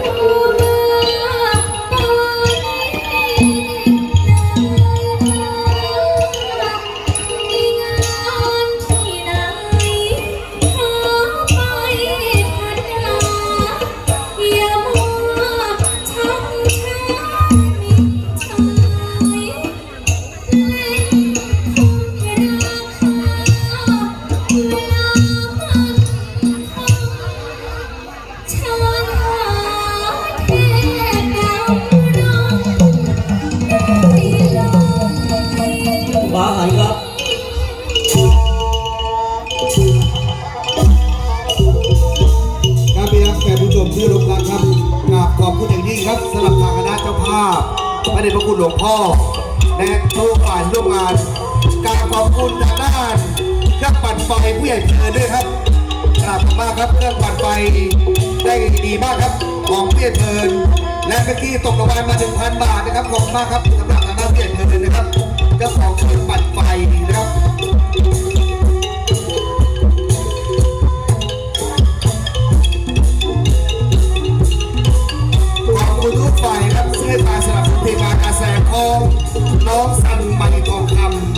Ooh. ผชื่อลุงการครับกราบขอบคุณอย่างยิ่งครับสำหรับทางคณะเจ้าภาพพระเดชพระคุณหลวงพ่อและทุกฝ่ายร่วมงานกราบขอบคุณทางด้านเครื่องปั่นไฟผู้ใหญ่เพลินด้วยครับกราบมากครับเครื่องปั่นไฟได้ดีมากครับของผู้ใหญ่เพลินและเมื่อกี้ตกระงวัมาถึงพันบาทนะครับขอบมากครับสำหรับทางด้านผู้ใหญ่เพลินนะครับเจ้าของเครื่องปั่นไฟนะครับ ที่มากระแสคองน้องสันมันทองคำ